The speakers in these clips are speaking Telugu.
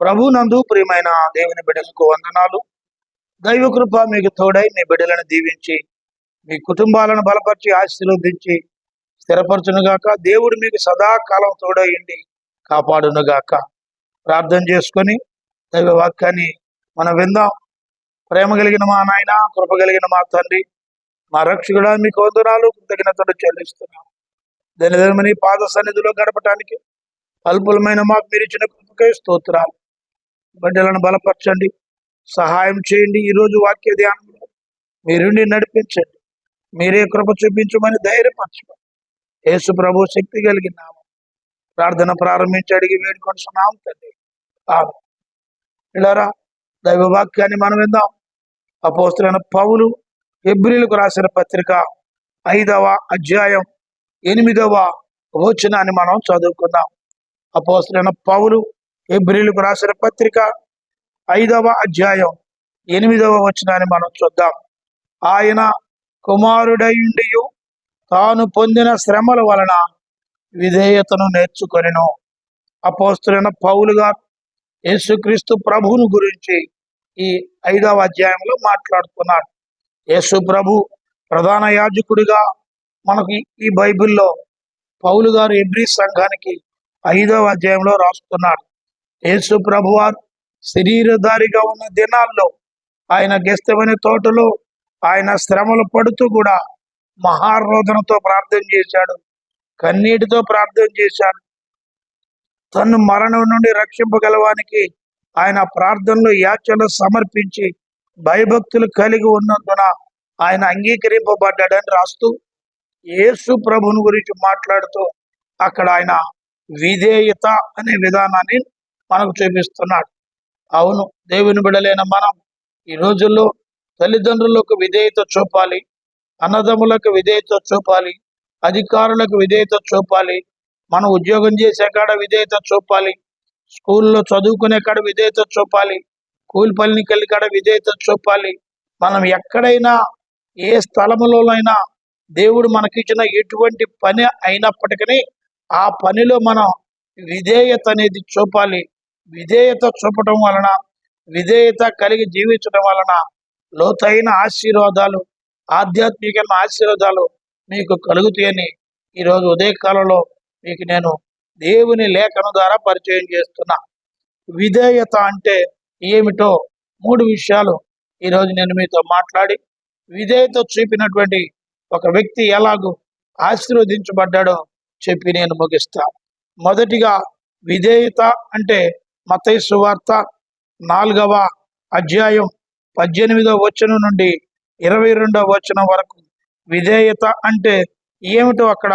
ప్రభు నందు ప్రియమైన దేవుని బిడ్డలకు వందనాలు. దైవ కృప మీకు తోడై మీ బిడ్డలను దీవించి మీ కుటుంబాలను బలపరిచి ఆశీర్వదించి స్థిరపరచునుగాక. దేవుడు మీకు సదాకాలం తోడయండి కాపాడునుగాక. ప్రార్థన చేసుకొని దైవ వాక్యాన్ని మనం విందాం. ప్రేమ కలిగిన మా నాయన కృప కలిగిన మా తండ్రి మా రక్షకుడా మీకు వందనాలు. కృతజ్ఞతలు చెల్లిస్తున్నాం. దినదినమని పాద సన్నిధిలో గడపటానికి. అల్పులమైన మాకు మీరు ఇచ్చిన కృపకే స్తోత్రాలు. బిడ్డలను బలపరచండి. సహాయం చేయండి. ఈరోజు వాక్య ధ్యానంలో మీరుండి నడిపించండి. మీరే కృప చూపించమని ధైర్యపరచమని. యేసు ప్రభు శక్తి కలిగినాము ప్రార్థన ప్రారంభించి అడిగి వేడుకొంటున్నాం తండ్రి. ఇలారా దైవ వాక్యాన్ని మనం విందాం. అపోస్తులైన పౌలు ఎబ్రిలకు రాసిన పత్రిక ఐదవ అధ్యాయం ఎనిమిదవ వచనాన్ని మనం చదువుకుందాం. అపోస్తులైన పౌలు ఎబ్రిలకు రాసిన పత్రిక ఐదవ అధ్యాయం ఎనిమిదవ వచనాన్ని మనం చూద్దాం. ఆయన కుమారుడయుండి తాను పొందిన శ్రమల వలన విధేయతను నేర్చుకొనిను. అపోస్తులైన పౌలు గారు యేసుక్రీస్తు ప్రభువును గురించి ఈ ఐదవ అధ్యాయంలో మాట్లాడుతున్నాడు. యేసు ప్రభు ప్రధాన యాజకుడిగా మనకి ఈ బైబిల్లో పౌలు గారు ఎబ్రి సంఘానికి ఐదవ అధ్యాయంలో రాస్తున్నాడు. యేసు ప్రభు వారు శరీరధారిగా ఉన్న దినాల్లో ఆయన గెస్తమని తోటలో ఆయన శ్రమలు పడుతూ కూడా మహారోధనతో ప్రార్థన చేశాడు. కన్నీటితో ప్రార్థన చేశాడు. తను మరణం నుండి రక్షింపగలవానికి ఆయన ప్రార్థనలు యాచలు సమర్పించి భయభక్తులు కలిగి ఉన్నందున ఆయన అంగీకరింపబడ్డాడని రాస్తూ యేసు ప్రభుని గురించి మాట్లాడుతూ అక్కడ ఆయన విధేయత అనే విధానాన్ని మనకు చూపిస్తున్నాడు. అవును దేవుని బిడలైన మనం ఈ రోజుల్లో తల్లిదండ్రులకు విధేయత చూపాలి అన్నదమ్ములకు విధేయత చూపాలి అధికారులకు విధేయత చూపాలి మనం ఉద్యోగం చేసే కాడ విధేయత చూపాలి స్కూల్లో చదువుకునే కాడ విధేయత చూపాలి కూలి పనికి వెళ్ళి కాడ విధేయత చూపాలి. మనం ఎక్కడైనా ఏ స్థలములోనైనా దేవుడు మనకిచ్చిన ఎటువంటి పని అయినప్పటికీ ఆ పనిలో మనం విధేయత అనేది చూపాలి. విధేయత చూపటం వలన విధేయత కలిగి జీవించడం వలన లోతైన ఆశీర్వాదాలు ఆధ్యాత్మికమైన ఆశీర్వాదాలు మీకు కలుగుతాయని ఈరోజు ఉదయకాలంలో మీకు నేను దేవుని లేఖనం ద్వారా పరిచయం చేస్తున్నా. విధేయత అంటే ఏమిటో మూడు విషయాలు ఈరోజు నేను మీతో మాట్లాడి విధేయత చూపినటువంటి ఒక వ్యక్తి ఎలాగూ ఆశీర్వదించబడ్డాడో చెప్పి నేను ముగిస్తా. మొదటిగా విధేయత అంటే మతయి సువార్త నాలుగవ అధ్యాయం పద్దెనిమిదవ వచనం నుండి ఇరవై రెండవ వచనం వరకు. విధేయత అంటే ఏమిటో అక్కడ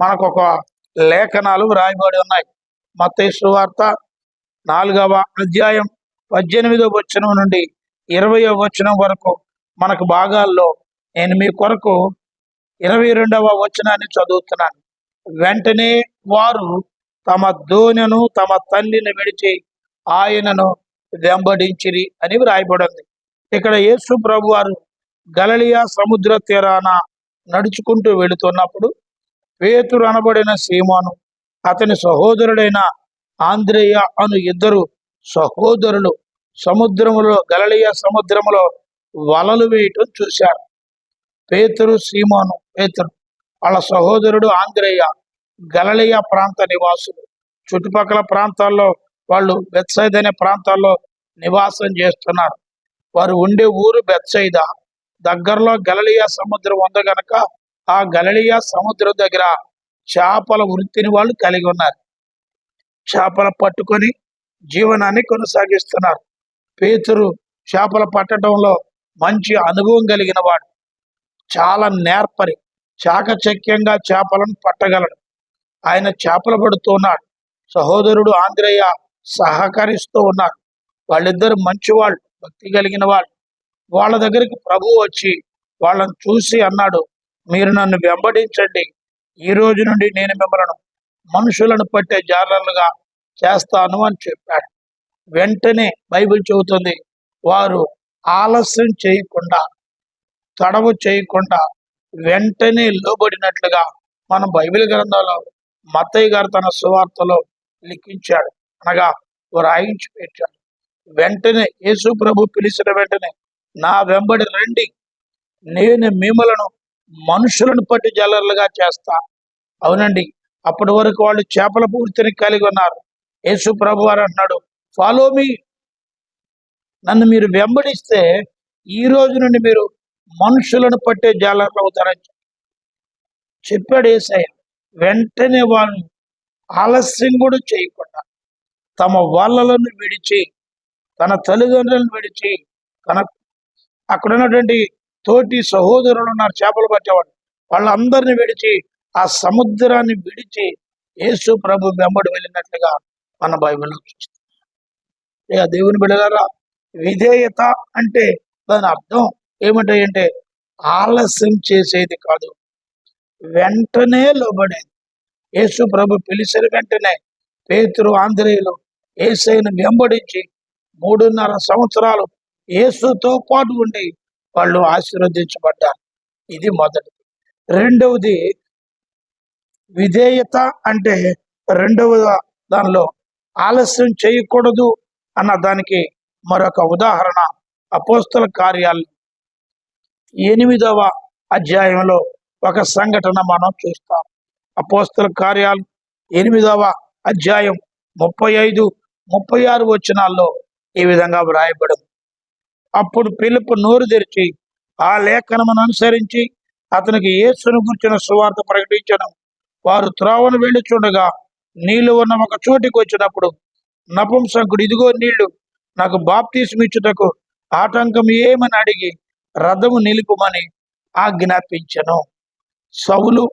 మనకు ఒక లేఖనాలు వ్రాయబడి ఉన్నాయి. మత్తయి సువార్త నాలుగవ అధ్యాయం పద్దెనిమిదవ వచనం నుండి ఇరవయవ వచనం వరకు మనకు భాగాల్లో నేను మీ కొరకు ఇరవై రెండవ వచనాన్ని చదువుతున్నాను. వెంటనే వారు తమ దోనెను తమ తల్లిని విడిచి ఆయనను వెంబడించిరి అని వ్రాయబడింది. ఇక్కడ యేసు ప్రభు వారు గలలియా సముద్ర తీరాన నడుచుకుంటూ వెళుతున్నప్పుడు పేతురు అనబడిన సీమోను అతని సహోదరుడైన ఆంధ్రేయ అను ఇద్దరు సహోదరులు సముద్రములో గలలియా సముద్రములో వలలు వేయటం చూశారు. పేతురు సీమోను పేతురు వాళ్ళ సహోదరుడు ఆంధ్రేయ గలలియా ప్రాంత నివాసులు. చుట్టుపక్కల ప్రాంతాల్లో వాళ్ళు బెత్సైద్ అనే ప్రాంతాల్లో నివాసం చేస్తున్నారు. వారు ఉండే ఊరు బెత్సైద దగ్గరలో గలలియా సముద్రం ఉంది గనక ఆ గలలియా సముద్రం దగ్గర చేపల వృత్తిని వాళ్ళు కలిగి ఉన్నారు. చేపలు పట్టుకొని జీవనాన్ని కొనసాగిస్తున్నారు. పేతురు చేపలు పట్టడంలో మంచి అనుభవం కలిగిన వాడు. చాలా నేర్పరి. చాకచక్యంగా చేపలను పట్టగలడు. ఆయన చేపలు పడుతున్నాడు సహోదరుడు ఆంధ్రయ్య సహకరిస్తూ ఉన్నారు వాళ్ళిద్దరు మంచివాళ్ళు భక్తి కలిగిన వాళ్ళు. వాళ్ళ దగ్గరికి ప్రభు వచ్చి వాళ్ళని చూసి అన్నాడు మీరు నన్ను వెంబడించండి. ఈ రోజు నుండి నేను మిమ్మల్ని మనుషులను పట్టే జాలర్లుగా చేస్తాను అని చెప్పాడు. వెంటనే బైబిల్ చెబుతుంది వారు ఆలస్యం చేయకుండా తడవు చేయకుండా వెంటనే లోబడినట్లుగా మనం బైబిల్ గ్రంథంలో మత్తయ్య గారు తన సువార్తలో లిఖించాడు. అనగా రాయించి పెట్టాడు. వెంటనే యేసు ప్రభు పిలిచిన వెంటనే నా వెంబడి రండి. నేను మిమ్మలను మనుషులను పట్టి జల్లర్లుగా చేస్తా. అవునండి అప్పటి వరకు వాళ్ళు చేపల పూర్తిని కలిగి ఉన్నారు. యేసు ప్రభు వారు అంటున్నాడు ఫాలో మీ. నన్ను మీరు వెంబడిస్తే ఈ రోజు నుండి మీరు మనుషులను పట్టే జాలర్లు అవుతారని చెప్పాడు ఏసయ్య వెంటనే వాళ్ళు ఆలస్యం కూడా చేయకుండా తమ వాళ్ళలను విడిచి తన తల్లిదండ్రులను విడిచి తన అక్కడ ఉన్నటువంటి తోటి సహోదరులు ఉన్నారు చేపలు పట్టేవాళ్ళు. వాళ్ళందరిని విడిచి ఆ సముద్రాన్ని విడిచి యేసు ప్రభు వెంబడి వెళ్ళినట్లుగా మన బైబిల్లో చూస్తుంది ఇక దేవుని బిడగారా విధేయత అంటే దాని అర్థం ఏమిటంటే ఆలస్యం చేసేది కాదు. వెంటనే లోబడేది. యేసు ప్రభు పిలిచిన వెంటనే పేతురు ఆంధ్రేయులు ఏసైను వెంబడించి మూడున్నర సంవత్సరాలు యేసుతో పాటు ఉండి వాళ్ళు ఆశీర్వదించబడ్డారు. ఇది మొదటిది. రెండవది విధేయత అంటే రెండవ దానిలో ఆలస్యం చేయకూడదు అన్న దానికి మరొక ఉదాహరణ అపోస్తల కార్యాలు ఎనిమిదవ అధ్యాయంలో ఒక సంఘటన మనం చూస్తాం. అపోస్తల కార్యాలు ఎనిమిదవ అధ్యాయం ముప్పై ఐదు ముప్పై ఆరు వచనాల్లో ఈ విధంగా వ్రాయబడి అప్పుడు పిలుపు నోరు తెరిచి ఆ లేఖనమును అనుసరించి అతనికి యేసును గుర్చిన సువార్త ప్రకటించడం. వారు త్రోవను వెళ్ళుచుండగా నీళ్ళు ఉన్న ఒక చోటికి వచ్చినప్పుడు నపుంసకుడు ఇదిగో నీళ్ళు నాకు బాప్తీసుమిచ్చుటకు ఆటంకం ఏమని అడిగి రథము నిలుపుమని ఆజ్ఞాపించను. సవులు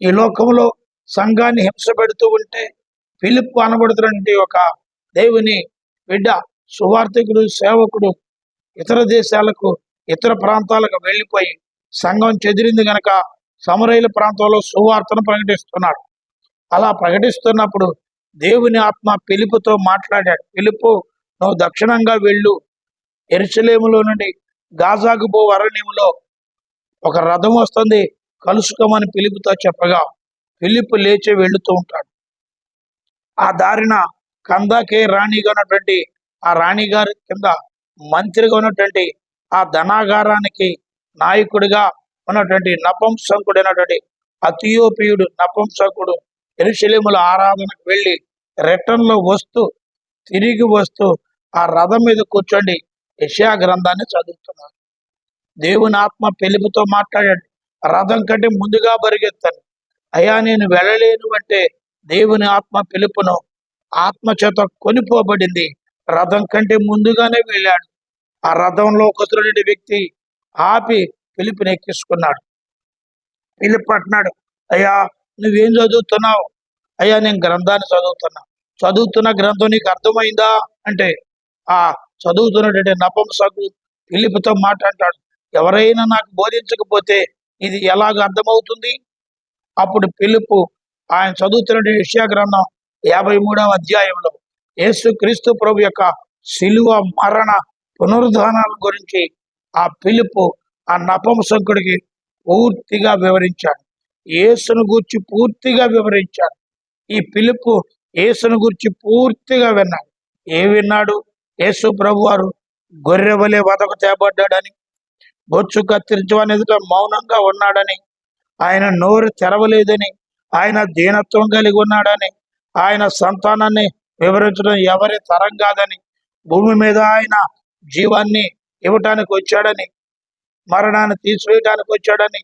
ఈ లోకంలో సంఘాన్ని హింస పెడుతూ ఉంటే పిలుపు అనబడుతున్నటువంటి ఒక దేవుని బిడ్డ సువార్థకుడు సేవకుడు ఇతర దేశాలకు ఇతర ప్రాంతాలకు వెళ్ళిపోయి సంఘం చెదిరింది గనక సమరయుల ప్రాంతంలో సువార్తను ప్రకటిస్తున్నాడు. అలా ప్రకటిస్తున్నప్పుడు దేవుని ఆత్మ పిలుపుతో మాట్లాడాడు. పిలుపు నువ్వు దక్షిణంగా వెళ్ళు. ఎరుసలేములో నుండి గాజాకు పో అరణ్యములో ఒక రథం వస్తుంది. కలుసుకోమని పిలుపుతో చెప్పగా పిలుపు లేచి వెళుతూ ఉంటాడు. ఆ దారిన కందాకే రాణిగా ఉన్నటువంటి ఆ రాణి గారి కింద మంత్రిగా ఉన్నటువంటి ఆ ధనాగారానికి నాయకుడిగా ఉన్నటువంటి నపంసంకుడైనటువంటి అతియోపియుడు నపంసకుడు ఎరుశలేముల ఆరాధనకు వెళ్ళి రిటర్న్లో వస్తూ తిరిగి వస్తూ ఆ రథం మీద కూర్చోండి యషయా గ్రంథాన్ని చదువుతున్నారు దేవుని ఆత్మ పిలుపుతో మాట్లాడాడు. రథం కంటే ముందుగా పరిగెత్తాను అయ్యా నేను వెళ్ళలేను అంటే దేవుని ఆత్మ పిలుపును ఆత్మ చేత కొనిపోబడింది. రథం కంటే ముందుగానే వెళ్ళాడు. ఆ రథంలో కుదురుని వ్యక్తి ఆపి పిలుపుని ఎక్కించుకున్నాడు. పిలుపు అంటున్నాడు అయ్యా నువ్వేం చదువుతున్నావు? అయ్యా నేను గ్రంథాన్ని చదువుతున్నా. చదువుతున్న గ్రంథం నీకు అర్థమైందా? అంటే ఆ చదువుతున్నటువంటి నపంసకు పిలుపుతో మాట్లాడతాడు. ఎవరైనా నాకు బోధించకపోతే ఇది ఎలాగ అర్థమవుతుంది? అప్పుడు పిలుపు ఆయన చదువుతున్న విషయ గ్రంథం యాభై మూడవ అధ్యాయంలో యేసు క్రీస్తు ప్రభు యొక్క శిలువ మరణ పునరుద్ధానాల గురించి ఆ పిలుపు ఆ నపంసకుడికి పూర్తిగా వివరించాడు. యేసును గూర్చి పూర్తిగా వివరించాడు. ఈ పిలుపు యేసును గూర్చి పూర్తిగా విన్నాడు. ఏ విన్నాడు? యేసు ప్రభు వారు గొర్రెవలే వదకు తేబడ్డాడని బొచ్చు కత్తిరించవని ఎదుట మౌనంగా ఉన్నాడని ఆయన నోరు తెరవలేదని ఆయన దీనత్వం కలిగి ఉన్నాడని ఆయన సంతానాన్ని వివరించడం ఎవరి తరం కాదని భూమి మీద ఆయన జీవాన్ని ఇవ్వటానికి వచ్చాడని మరణాన్ని తీసివేయటానికి వచ్చాడని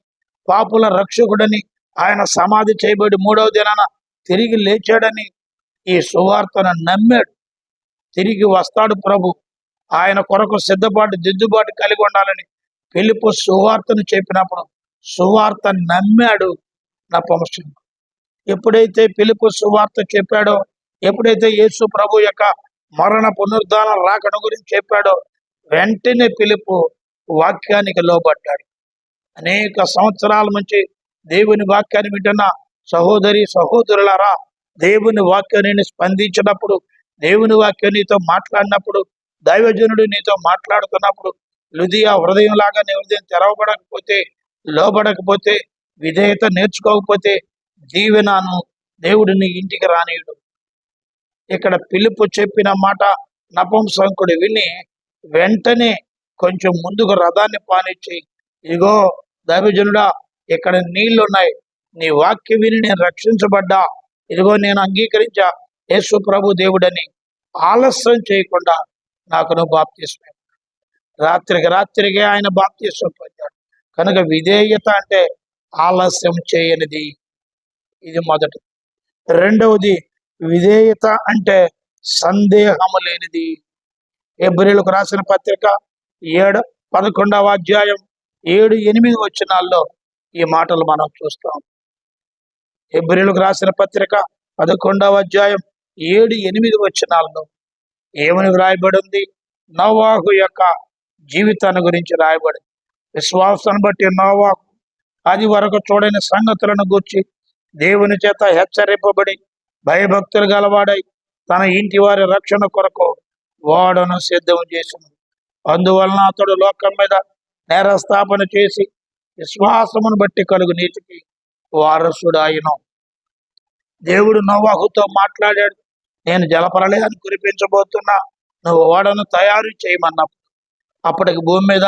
పాపుల రక్షకుడని ఆయన సమాధి చేయబడి మూడవ దినాన తిరిగి లేచాడని ఈ సువార్తను నమ్మాడు. తిరిగి వస్తాడు ప్రభు. ఆయన కొరకు సిద్ధపాటు దిద్దుబాటు కలిగి ఉండాలని పిలుపు సువార్తను చెప్పినప్పుడు సువార్త నమ్మాడు నపంసం ఎప్పుడైతే పిలుపు సువార్త చెప్పాడో ఎప్పుడైతే యేసు ప్రభు యొక్క మరణ పునరుద్ధానం రాకడం గురించి చెప్పాడో వెంటనే పిలుపు వాక్యానికి లోబడ్డాడు. అనేక సంవత్సరాల నుంచి దేవుని వాక్యాన్ని వింటున్న సహోదరి సహోదరులారా దేవుని వాక్యాన్ని స్పందించినప్పుడు దేవుని వాక్యం నీతో మాట్లాడినప్పుడు దైవజనుడు నీతో మాట్లాడుతున్నప్పుడు లుదియా హృదయం లాగా నీ హృదయం తెరవబడకపోతే లోబడకపోతే విధేయత నేర్చుకోకపోతే దీవెనాను దేవుడిని ఇంటికి రానియుడు ఇక్కడ పిలుపు చెప్పిన మాట నపంసంకుడు విని వెంటనే కొంచెం ముందుకు రథాన్ని పానిచ్చి ఇదిగో దైవజనుడా ఇక్కడ నీళ్ళు ఉన్నాయి నీ వాక్య విని నేను రక్షించబడ్డా. ఇదిగో నేను అంగీకరించా. యేసు ప్రభు దేవుడని ఆలస్యం చేయకుండా నాకు నువ్వు బాప్తిస్మే. రాత్రికి రాత్రికి ఆయన బాప్తీసం పొందాడు. కనుక విధేయత అంటే ఆలస్యం చేయనిది. ఇది మొదటి. రెండవది విధేయత అంటే సందేహము లేనిది. ఎబ్రిలకు రాసిన పత్రిక ఏడు పదకొండవ అధ్యాయం ఏడు ఎనిమిది వచనాల్లో ఈ మాటలు మనం చూస్తాం. ఎబ్రిలకు రాసిన పత్రిక పదకొండవ అధ్యాయం ఏడు ఎనిమిది వచనాల్లో ఏమని వ్రాయబడి ఉంది యొక్క జీవితాన్ని గురించి రాయబడి విశ్వాసాన్ని బట్టి నోవాహు అది వరకు చూడని సంగతులను గూర్చి దేవుని చేత హెచ్చరింపబడి భయభక్తులు గలవాడై తన ఇంటి వారి రక్షణ కొరకు వాడను సిద్ధం చేసింది అందువలన అతడు లోకం మీద నేరస్థాపన చేసి విశ్వాసమును బట్టి కలుగు నీతికి వారసుడు ఆయన దేవుడు నోవాహుతో మాట్లాడాడు నేను జలపరలేదని కురిపించబోతున్నా నువ్వు ఓడను తయారు చేయమన్నప్పుడు అప్పటికి భూమి మీద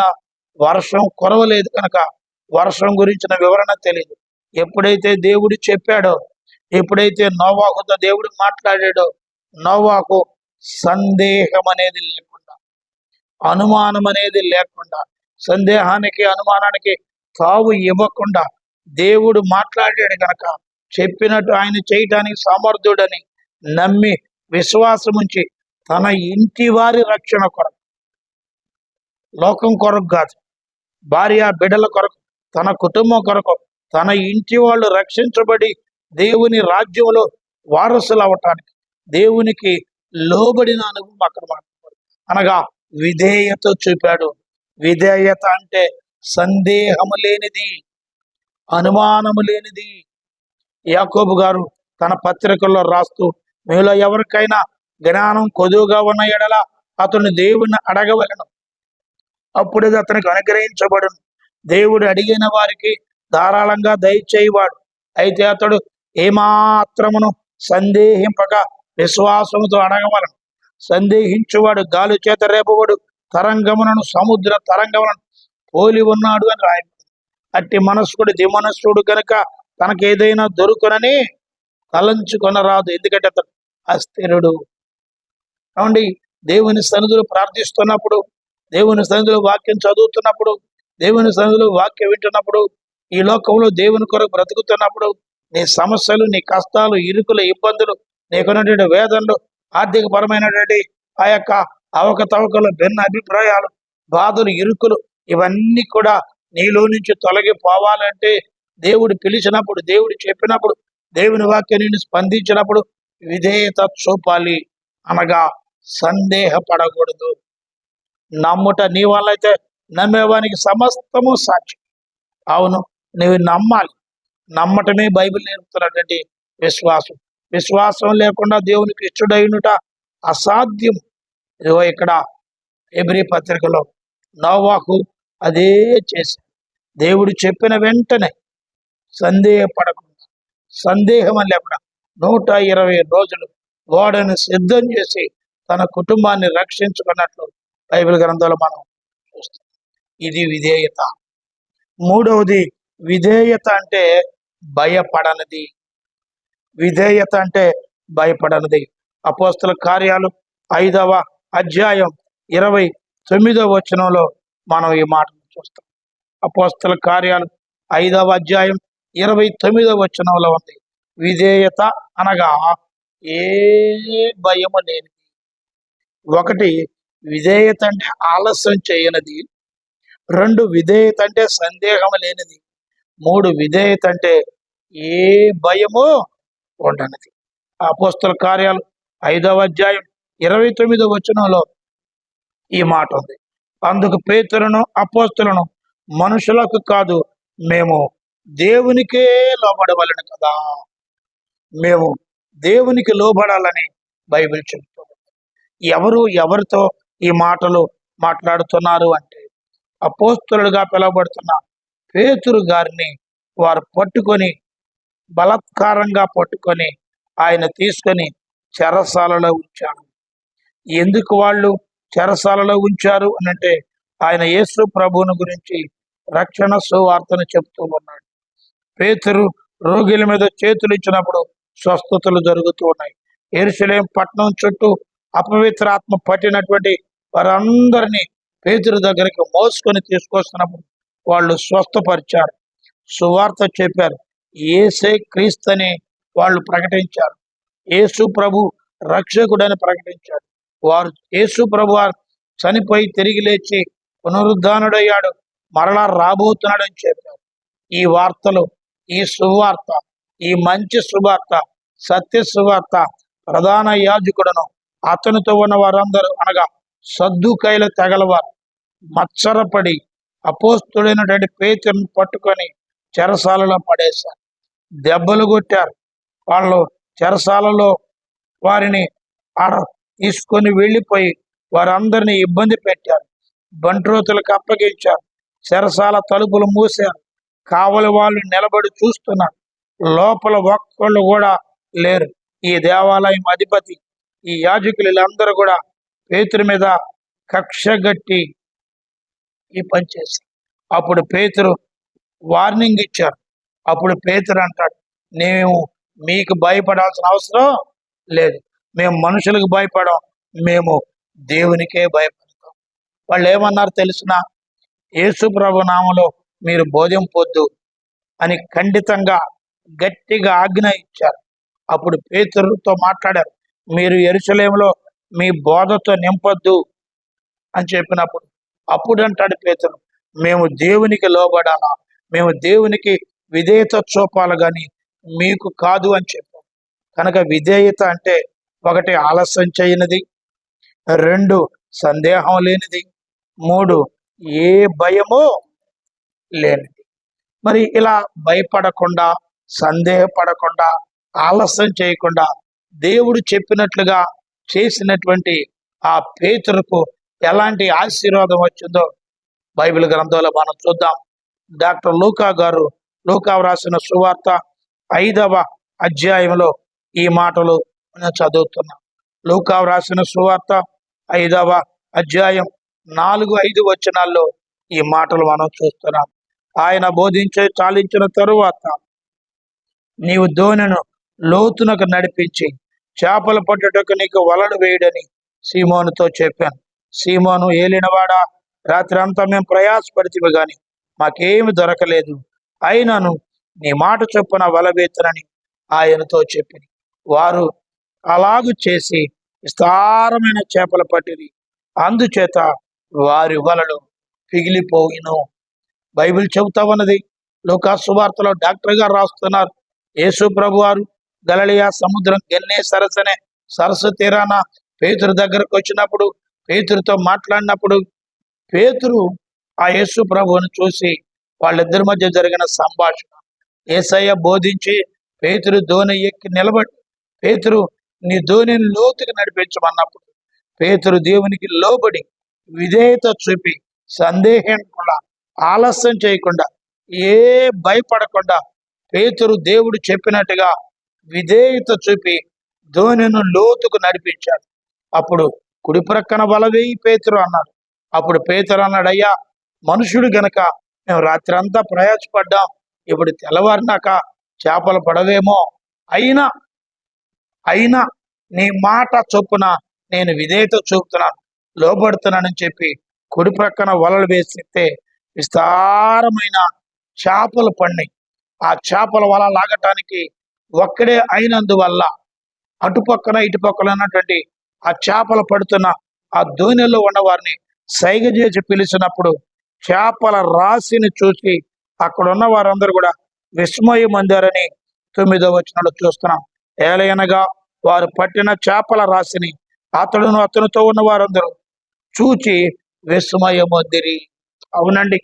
వర్షం కొరవలేదు కనుక వర్షం గురించిన వివరణ తెలియదు ఎప్పుడైతే దేవుడు చెప్పాడో ఎప్పుడైతే నోవాకుతో దేవుడు మాట్లాడాడో నోవాకు సందేహం అనేది లేకుండా అనుమానం అనేది లేకుండా సందేహానికి అనుమానానికి తావు ఇవ్వకుండా దేవుడు మాట్లాడాడు కనుక చెప్పినట్టు ఆయన చేయటానికి సమర్థుడని నమ్మి విశ్వాసం ఉంచి తన ఇంటి వారి రక్షణ కొరకు లోకం కొరకు కాదు. భార్య బిడ్డల కొరకు తన కుటుంబం కొరకు తన ఇంటి వాళ్ళు రక్షించబడి దేవుని రాజ్యంలో వారసులు అవటానికి దేవునికి లోబడిన అనుభవం అక్కడ మాట్లాడు అనగా విధేయత చూపాడు. విధేయత అంటే సందేహము లేనిది అనుమానము లేనిది. యాకోబు గారు తన పత్రికల్లో రాస్తూ మీలో ఎవరికైనా జ్ఞానం కొదువుగా ఉన్న ఎడల అతను దేవుని అడగవలను. అప్పుడు అతనికి అనుగ్రహించబడును. దేవుడు అడిగిన వారికి ధారాళంగా దయచేయవాడు. అయితే అతడు ఏమాత్రమును సందేహింపక విశ్వాసముతో అడగవలను. సందేహించువాడు గాలి చేత రేపవాడు తరంగములను సముద్ర తరంగములను పోలి ఉన్నాడు అని రాయ అట్టి మనస్కుడు దిమనస్సుడు కనుక తనకేదైనా ఏదైనా దొరుకునని తలంచుకొనరాదు. ఎందుకంటే అతడు అస్థిరుడు. కాబట్టి దేవుని సన్నిధులు ప్రార్థిస్తున్నప్పుడు దేవుని సన్నిధిలో వాక్యం చదువుతున్నప్పుడు దేవుని సన్నిధిలో వాక్యం వింటున్నప్పుడు ఈ లోకంలో దేవుని కొరకు బ్రతుకుతున్నప్పుడు నీ సమస్యలు నీ కష్టాలు ఇరుకుల ఇబ్బందులు నీకున్నటువంటి వేదనలు ఆర్థిక పరమైనటువంటి ఆ యొక్క అవకతవకలు భిన్న అభిప్రాయాలు బాధలు ఇరుకులు ఇవన్నీ కూడా నీలో నుంచి తొలగిపోవాలంటే దేవుడు పిలిచినప్పుడు దేవుడు చెప్పినప్పుడు దేవుని వాక్యాన్ని స్పందించినప్పుడు విధేయత చూపాలి అనగా సందేహపడకూడదు. నమ్ముట నీ వాళ్ళైతే నమ్మేవానికి సమస్తము సాక్ష్యం. అవును నువ్వు నమ్మాలి. నమ్మటమే బైబిల్ నేర్పుతున్నటువంటి విశ్వాసం. విశ్వాసం లేకుండా దేవునికి ఇష్టడైనట అసాధ్యం ఇదిగో ఇక్కడ ఎబ్రి పత్రికలో నోవాకు అదే చేసి దేవుడు చెప్పిన వెంటనే సందేహపడకుండా సందేహం లేకుండా నూట ఇరవై రోజులు గోడను సిద్ధం చేసి తన కుటుంబాన్ని రక్షించుకున్నట్లు బైబిల్ గ్రంథంలో మనం చూస్తాం ఇది విధేయత. మూడవది విధేయత అంటే భయపడనిది. విధేయత అంటే భయపడనిది. అపోస్తల కార్యాలు ఐదవ అధ్యాయం ఇరవై తొమ్మిదవ వచనంలో మనం ఈ మాటను చూస్తాం. అపోస్తల కార్యాలు ఐదవ అధ్యాయం ఇరవై తొమ్మిదవ వచనంలో ఉంది. విధేయత అనగా ఏ భయము లేనిది. ఒకటి విధేయత అంటే ఆలస్యం చేయనిది. రెండు విధేయత అంటే సందేహం లేనిది. మూడు విధేయత అంటే ఏ భయము ఉండనిది. అపోస్తల కార్యాలు ఐదవ అధ్యాయం ఇరవై తొమ్మిదో వచనంలో ఈ మాట ఉంది. అందుకు పేతులను అపోస్తులను మనుషులకు కాదు మేము దేవునికే లోబడవలను కదా. మేము దేవునికి లోబడాలని బైబిల్ చెబుతుంది. ఎవరు ఎవరితో ఈ మాటలు మాట్లాడుతున్నారు అంటే అపోస్తులుగా పిలువబడుతున్న పేతురు గారిని వారు పట్టుకొని బలత్కారంగా పట్టుకొని ఆయన తీసుకొని చెరసాలలో ఉంచాడు. ఎందుకు వాళ్ళు చెరసాలలో ఉంచారు అని అంటే ఆయన యేసు ప్రభువుని గురించి రక్షణ సువార్తను చెప్తూ ఉన్నాడు. పేతురు రోగుల మీద చేతులు ఇచ్చినప్పుడు స్వస్థతలు జరుగుతూ ఉన్నాయి. ఎరుసలేం పట్టణం చుట్టూ అపవిత్రాత్మ పట్టినటువంటి వారందరినీ పేతురు దగ్గరికి మోసుకొని తీసుకొస్తున్నప్పుడు వాళ్ళు స్వస్థపరిచారు. సువార్త చెప్పారు. ఏసే క్రీస్తని వాళ్ళు ప్రకటించారు. యేసు ప్రభు రక్షకుడని ప్రకటించాడు. వారు యేసు ప్రభు వారు చనిపోయి తిరిగి లేచి పునరుద్ధానుడయ్యాడు. మరలా రాబోతున్నాడని చెప్పారు. ఈ వార్తలు ఈ సువార్త ఈ మంచి సువార్త సత్య సువార్త ప్రధాన యాజకుడను అతనితో ఉన్న వారందరూ అనగా సద్దుకైల తగలవారు. మత్సరపడి అపోస్తుడైనటువంటి పేతుని పట్టుకొని చెరసాలలో పడేశారు. దెబ్బలు కొట్టారు. వాళ్ళు చెరసాలలో వారిని ఆడ తీసుకొని వెళ్ళిపోయి వారందరిని ఇబ్బంది పెట్టారు. బంట్రోతులకు అప్పగించారు. చెరసాల తలుపులు మూసారు కావలి వాళ్ళు నిలబడి చూస్తున్నారు. లోపల ఒక్కళ్ళు కూడా లేరు. ఈ దేవాలయం అధిపతి ఈ యాజకులు వీళ్ళందరూ కూడా పేతురు మీద కక్ష గట్టి ఈ పని చేశారు. అప్పుడు పేతురు వార్నింగ్ ఇచ్చారు. అప్పుడు పేతురు అంటాడు మేము మీకు భయపడాల్సిన అవసరం లేదు. మేము మనుషులకు భయపడం మేము దేవునికే భయపడతాం. వాళ్ళు ఏమన్నారు తెలిసిన? యేసు ప్రభు నామలో మీరు బోధింపొద్దు అని ఖండితంగా గట్టిగా ఆజ్ఞ ఇచ్చారు. అప్పుడు పేతురుతో మాట్లాడారు మీరు ఎరుసలేంలో మీ బోధతో నింపొద్దు అని చెప్పినప్పుడు అప్పుడు అంటాడు పేతురు మేము దేవునికి లోబడాలా? మేము దేవునికి విధేయత చూపాలి కానీ మీకు కాదు అని చెప్పారు కనుక విధేయత అంటే ఒకటి ఆలస్యం చేయనిది రెండు సందేహం లేనిది మూడు ఏ భయమో లేనిది. మరి ఇలా భయపడకుండా సందేహపడకుండా ఆలస్యం చేయకుండా దేవుడు చెప్పినట్లుగా చేసినటువంటి ఆ పేతురుకు ఎలాంటి ఆశీర్వాదం వచ్చిందో బైబిల్ గ్రంథంలో మనం చూద్దాం. డాక్టర్ లూకా గారు లూకా వ్రాసిన సువార్త ఐదవ అధ్యాయంలో ఈ మాటలు మనం చదువుతున్నాం. లూకా వ్రాసిన సువార్త ఐదవ అధ్యాయం నాలుగు ఐదు వచనాల్లో ఈ మాటలు మనం చూస్తున్నాం. ఆయన బోధించే చాలించిన తరువాత నీవు ధోనిను లోతునకు నడిపించి చేపలు పట్టుటకు నీకు వలలు వేయడని సీమోనుతో చెప్పాను. సీమోను ఏలినవాడా? రాత్రి అంతా మేము ప్రయాసపడితే గాని మాకేమి దొరకలేదు. అయినను నీ మాట చొప్పున వలవేతనని ఆయనతో చెప్పింది వారు అలాగు చేసి విస్తారమైన చేపలు పట్టిరి. అందుచేత వారి వలలు పిగిలిపోయిను. బైబిల్ చెబుతా ఉన్నది. లోకా సువార్తలో డాక్టర్ గారు రాస్తున్నారు. యేసు ప్రభు వారు గలలియా సముద్రం గెన్నే సరసనే. సరస్సు తీరాన పేతురు దగ్గరకు వచ్చినప్పుడు పేతురుతో మాట్లాడినప్పుడు పేతురు ఆ యేసు ప్రభువును చూసి వాళ్ళిద్దరి మధ్య జరిగిన సంభాషణ. ఏసయ్య బోధించి పేతురు ధోని ఎక్కి నిలబడి పేతురు నీ ధోనిని లోతుకి నడిపించమన్నప్పుడు పేతురు దేవునికి లోబడి విధేయత చూపి సందేహం ఆలస్యం చేయకుండా ఏ భయపడకుండా పేతురు దేవుడు చెప్పినట్టుగా విధేయత చూపి ధోనిను లోతుకు నడిపించాడు. అప్పుడు కుడి ప్రక్కన బలవేయి పేతురు అన్నాడు. అప్పుడు పేతురు అన్నాడు అయ్యా మనుషుడు గనక మేము రాత్రి అంతా ప్రయాసపడ్డాం ఇప్పుడు తెల్లవారినాక చేపలు పడవేమో. అయినా అయినా నీ మాట చొప్పున నేను విధేయత చూపుతున్నాను లోబడుతున్నానని చెప్పి కుడి ప్రక్కన వలలు వేసితే విస్తారమైన చేపలు పడినాయి. ఆ చేపల వల లాగటానికి ఒక్కడే అయినందువల్ల అటుపక్కన ఇటుపక్కన ఉన్నటువంటి ఆ చేపలు పడుతున్న ఆ దోణిలో ఉన్న వారిని సైగ చేసి పిలిచినప్పుడు చేపల రాశిని చూసి అక్కడ ఉన్న వారందరూ కూడా విస్మయం అందారని తొమ్మిదో వచ్చినట్లు చూస్తున్నాం. ఏలయనగా వారు పట్టిన చేపల రాశిని అతడును అతనితో ఉన్న వారందరూ చూచి విస్మయం అందిరి. అవునండి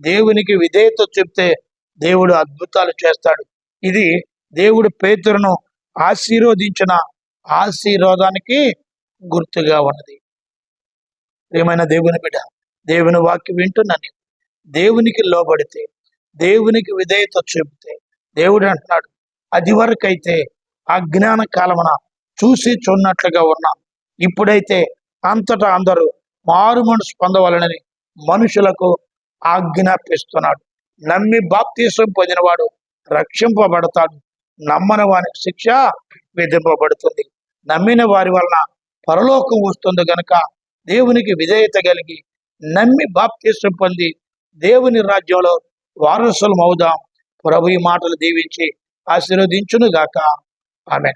దేవునికి విధేయత చెప్తే దేవుడు అద్భుతాలు చేస్తాడు. ఇది దేవుడు పేతురును ఆశీర్వదించిన ఆశీర్వాదానికి గుర్తుగా ఉన్నది. ప్రియమైన దేవుని బిడ్డ దేవుని వాక్య వింటున్నాను దేవునికి లోబడితే దేవునికి విధేయత చెబితే దేవుడు అంటున్నాడు అది వరకైతే అజ్ఞాన కాలమున చూసి చున్నట్లుగా ఉన్నాం. ఇప్పుడైతే అంతటా అందరూ మారు మనసు పొందవాలని మనుషులకు ఆజ్ఞాపిస్తున్నాడు. నమ్మి బాప్తీసం పొందినవాడు రక్షింపబడతాడు. నమ్మని వారికి శిక్ష విధింపబడుతుంది. నమ్మిన వారి వలన పరలోకం వస్తుంది గనుక దేవునికి విధేయత కలిగి నమ్మి బాప్తీసం పొంది దేవుని రాజ్యంలో వారసులం అవుదాం. ప్రభు ఈ మాటలు దీవించి ఆశీర్వదించును గాక ఆమె